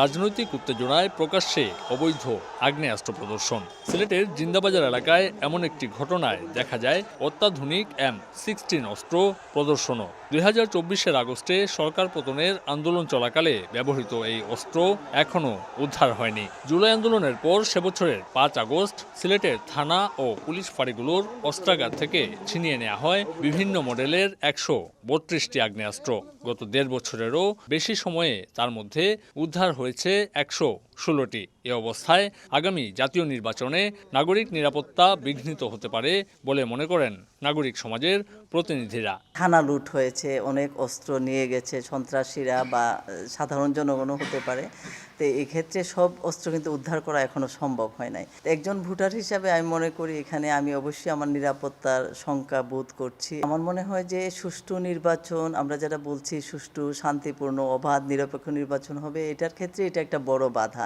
রাজনৈতিক উত্তেজনায় প্রকাশ্যে অবৈধ আগ্নেয়াস্ত্র প্রদর্শন। সিলেটের জিন্দাবাজার এলাকায় এমন একটি ঘটনায় দেখা যায় অত্যাধুনিক এম সিক্সটিন অস্ত্র প্রদর্শনও। দুই হাজার চব্বিশের আগস্টে সরকার পতনের আন্দোলন চলাকালে ব্যবহৃত এই অস্ত্র এখনও উদ্ধার হয়নি। জুলাই আন্দোলনের পর সে বছরের পাঁচ আগস্ট সিলেটের থানা ও পুলিশ ফাঁড়িগুলোর অস্ত্রাগার থেকে ছিনিয়ে নেওয়া হয় বিভিন্ন মডেলের একশো বত্রিশটি আগ্নেয়াস্ত্র। গত দেড় বছরেরও বেশি সময়ে তার মধ্যে উদ্ধার হয়েছে একশো। ষোলোটি। এ অবস্থায় আগামী জাতীয় নির্বাচনে নাগরিক নিরাপত্তা বিঘ্নিত হতে পারে বলে মনে করেন নাগরিক সমাজের প্রতিনিধিরা। থানা লুট হয়েছে, অনেক অস্ত্র নিয়ে গেছে, সন্ত্রাসীরা বা সাধারণ জনগণও হতে পারে। তো এক্ষেত্রে সব অস্ত্র কিন্তু উদ্ধার করা এখনও সম্ভব হয় নাই। একজন ভোটার হিসাবে আমি মনে করি এখানে আমি অবশ্যই আমার নিরাপত্তার শঙ্কা বোধ করছি। আমার মনে হয় যে সুষ্ঠু নির্বাচন, আমরা যেটা বলছি সুষ্ঠু, শান্তিপূর্ণ, অবাধ, নিরপেক্ষ নির্বাচন হবে, এটার ক্ষেত্রে এটা একটা বড় বাধা।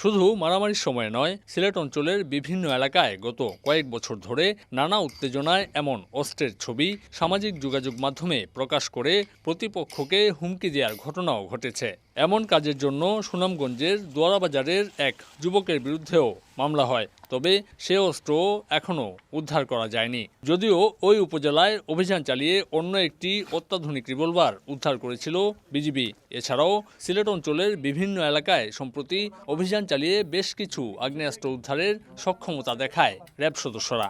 শুধু মারামারির সময় নয়, সিলেট অঞ্চলের বিভিন্ন এলাকায় গত কয়েক বছর ধরে নানা উত্তেজনায় এমন অস্ত্রের ছবি সামাজিক যোগাযোগ মাধ্যমে প্রকাশ করে প্রতিপক্ষকে হুমকি দেওয়ার ঘটনাও ঘটেছে। এমন কাজের জন্য সুনামগঞ্জের দোয়ারাবাজারের এক যুবকের বিরুদ্ধেও মামলা হয়, তবে সে অস্ত্র এখনও উদ্ধার করা যায়নি। যদিও ওই উপজেলায় অভিযান চালিয়ে অন্য একটি অত্যাধুনিক রিভলভার উদ্ধার করেছিল বিজিবি। এছাড়াও সিলেট অঞ্চলের বিভিন্ন এলাকায় সম্প্রতি অভিযান চালিয়ে বেশ কিছু আগ্নেয়াস্ত্র উদ্ধারের সক্ষমতা দেখায় র্যাব সদস্যরা।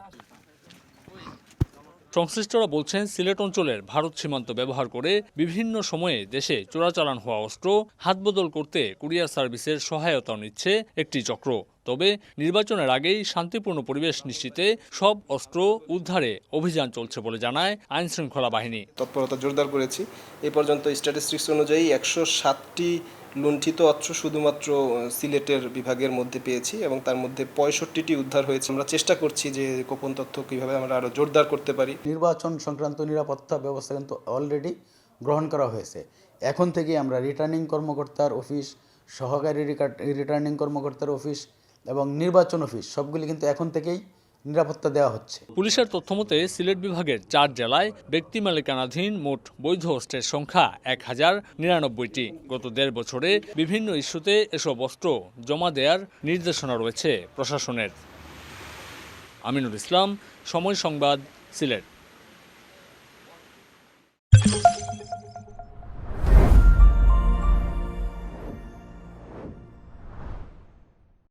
সংশ্লিষ্টরা বলছেন, সিলেট অঞ্চলের ভারত সীমান্ত ব্যবহার করে বিভিন্ন সময়ে দেশে চোরাচালান হওয়া অস্ত্র হাতবদল করতে কুরিয়ার সার্ভিসের সহায়তা নিচ্ছে একটি চক্র। তবে নির্বাচনের আগেই শান্তিপূর্ণ পরিবেশ নিশ্চিতে সব অস্ত্র উদ্ধারে অভিযান চলছে বলে জানায় আইন শৃঙ্খলা বাহিনী। তৎপরতা জোরদার করেছি। এ পর্যন্ত স্ট্যাটিস্টিক্স অনুযায়ী একশো সাতটি লুণ্ঠিত অস্ত্র শুধুমাত্র সিলেটের বিভাগের মধ্যে পেয়েছি এবং তার মধ্যে পঁয়ষট্টিটি উদ্ধার হয়েছে। আমরা চেষ্টা করছি যে গোপন তথ্য কীভাবে আমরা আরও জোরদার করতে পারি। নির্বাচন সংক্রান্ত নিরাপত্তা ব্যবস্থা কিন্তু অলরেডি গ্রহণ করা হয়েছে। এখন থেকে আমরা রিটার্নিং কর্মকর্তার অফিস সহকারী রিটার্নিং কর্মকর্তার অফিস এবং নির্বাচন অফিস সবগুলি কিন্তু এখন থেকেই নিরাপত্তা দেওয়া হচ্ছে। পুলিশের তথ্যমতে, সিলেট বিভাগের চার জেলায় ব্যক্তি মালিকানাধীন মোট বৈধ অস্ত্রের সংখ্যা এক হাজার নিরানব্বইটি। গত দেড় বছরে বিভিন্ন ইস্যুতে এসব অস্ত্র জমা দেওয়ার নির্দেশনা রয়েছে প্রশাসনের। আমিনুল ইসলাম, সময় সংবাদ, সিলেট।